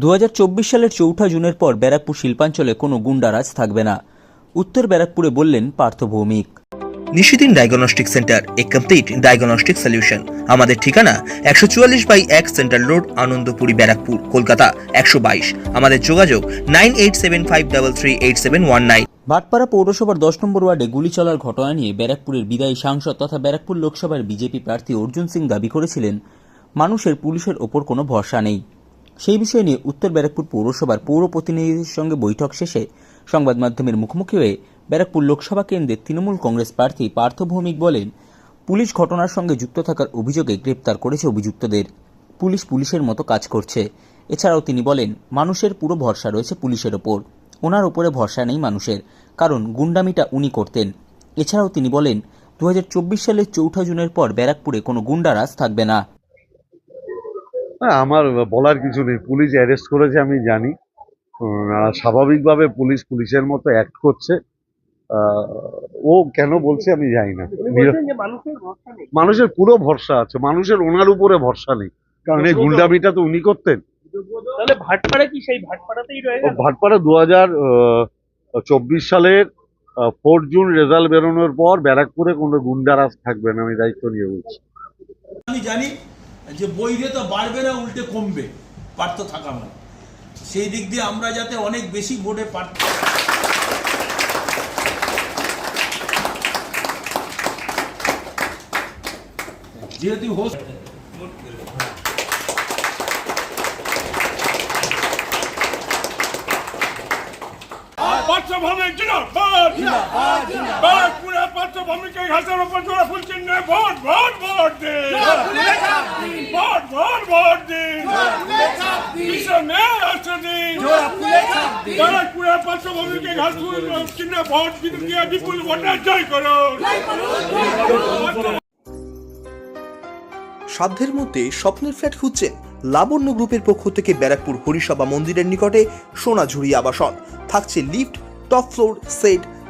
দু হাজার চব্বিশ সালের চৌঠা জুনের পর ব্যারাকপুর শিল্পাঞ্চলে কোনো গুন্ডারাজ থাকবে না উত্তর ব্যারাকপুরে বললেন পার্থ ভৌমিক। নিশিদিন ডায়াগনস্টিক সেন্টার এ কমপ্লিট ডায়াগনস্টিক সলিউশন আমাদের ঠিকানা একশো চুয়াল্লিশ বাই এক সেন্ট্রাল রোড আনন্দপুরি ব্যারাকপুর কলকাতা একশো বাইশ। আমাদের যোগাযোগ nine eight seven five double three eight seven one nine. Bhatpara পৌরসভার দশ নম্বর ওয়ার্ডে গুলি চলার ঘটনা নিয়ে ব্যারাকপুরের বিদায়ী সাংসদ তথা ব্যারাকপুর লোকসভার বিজেপি প্রার্থী অর্জুন সিং দাবি করেছিলেন মানুষের পুলিশের ওপর কোনো ভরসা নেই। সেই বিষয় নিয়ে উত্তর ব্যারাকপুর পৌরসভার পৌর প্রতিনিধিদের সঙ্গে বৈঠক শেষে সংবাদ মাধ্যমের মুখোমুখি হয়ে ব্যারাকপুর লোকসভা কেন্দ্রের তৃণমূল কংগ্রেস প্রার্থী পার্থ ভৌমিক বলেন, পুলিশ ঘটনার সঙ্গে যুক্ত থাকার অভিযোগে গ্রেপ্তার করেছে অভিযুক্তদের। পুলিশ পুলিশের মতো কাজ করছে। এছাড়াও তিনি বলেন, মানুষের পুরো ভরসা রয়েছে পুলিশের ওপর। ওনার ওপরে ভরসা নেই মানুষের, কারণ গুন্ডামিটা উনি করতেন। এছাড়াও তিনি বলেন দু হাজার চব্বিশ সালের চৌঠা জুনের পর ব্যারাকপুরে কোনো গুন্ডারাজ থাকবে না। আমার বলার কিছু নেই। পুলিশ অ্যারেস্ট করেছে আমি জানি। উম, স্বাভাবিকভাবে পুলিশ পুলিশের মতো অ্যাক্ট করছে। আহ, ও কেন বলছে আমি জানি না। মানুষের পুরো ভরসা আছে। মানুষের ওনার উপরে ভরসা নেই। কারণ এই গুন্ডামিটা তো উনি করতেন। ভাটপাড়া কি? সেই ভাটপাড়াতেই রয়ে ভাটপাড়া দু হাজার চব্বিশ সালের ফোর জুন রেজাল্ট বেরোনোর পর ব্যারাকপুরে কোনো গুন্ডারাজ থাকবে না আমি দায়িত্ব নিয়ে বলছি। আমি জানি যে বইরে তো বাড়বে না, উল্টে কমবে। পার্থ থাকা মানে। সেই দিক দিয়ে আমরা যাতে অনেক বেশি ভোটে পার্থ যেহেতু হোস্ট পার্থভূমিকে ঘাসের উপর জোড়া ফুল চিহ্নে ভোট ভোট ভোট দে ভোট ভোট ভোট দে পিছনে আসতে দিন। ব্যারাকপুরে পার্থভূমিকে ঘাস ফুল চিহ্নে ভোট দিয়ে বিপুল ভোটে জয় করো সাধ্যের মধ্যে স্বপ্নের ফ্ল্যাট খুঁজছেন লাবণ্য গ্রুপের পক্ষ থেকে ব্যারাকপুর হরিসভা মন্দিরের নিকটে সোনাঝুরি আবাসন। থাকছে lift top floor set